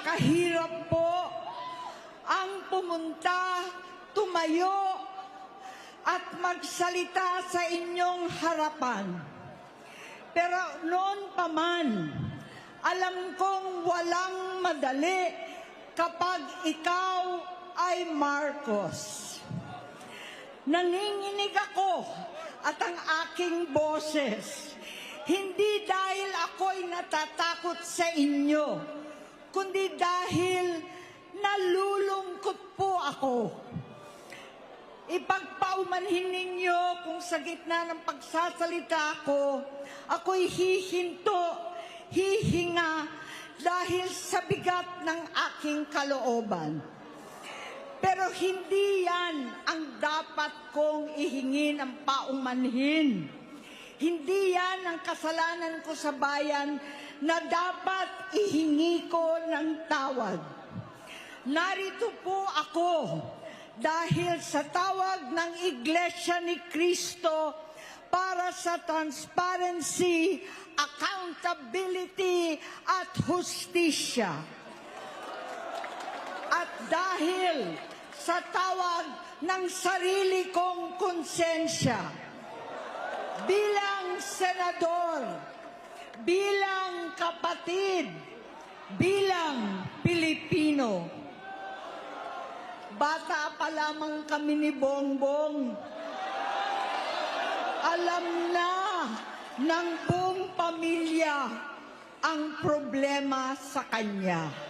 Napakahirap po ang pumunta, tumayo, at magsalita sa inyong harapan. Pero noon pa man, alam kong walang madali kapag ikaw ay Marcos. Nanginginig ako at ang aking boses, hindi dahil ako'y natatakot sa inyo, kundi dahil nalulungkot po ako. Ipagpaumanhin ninyo kung sa gitna ng pagsasalita ko, ako'y hihinto, hihinga dahil sa bigat ng aking kalooban. Pero hindi yan ang dapat kong ihingi ng paumanhin. Hindi yan ang kasalanan ko sa bayan na dapat ihingi ko ng tawad. Narito po ako dahil sa tawag ng Iglesia ni Cristo para sa transparency, accountability at hustisya. At dahil sa tawag ng sarili kong konsensya, bilang senador, bilang kapatid, bilang Pilipino, bata pa lamang kami ni Bongbong, alam na ng buong pamilya ang problema sa kanya.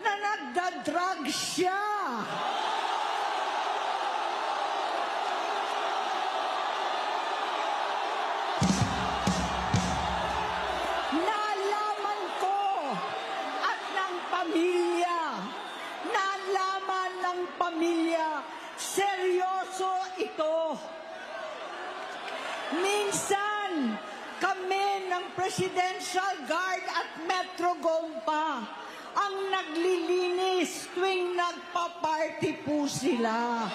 na nagdadrag siya. Nalaman ko at ng pamilya, nalaman ng pamilya, seryoso ito. Minsan, kami ng Presidential Guard naglilinis tuwing nagpa-party po sila.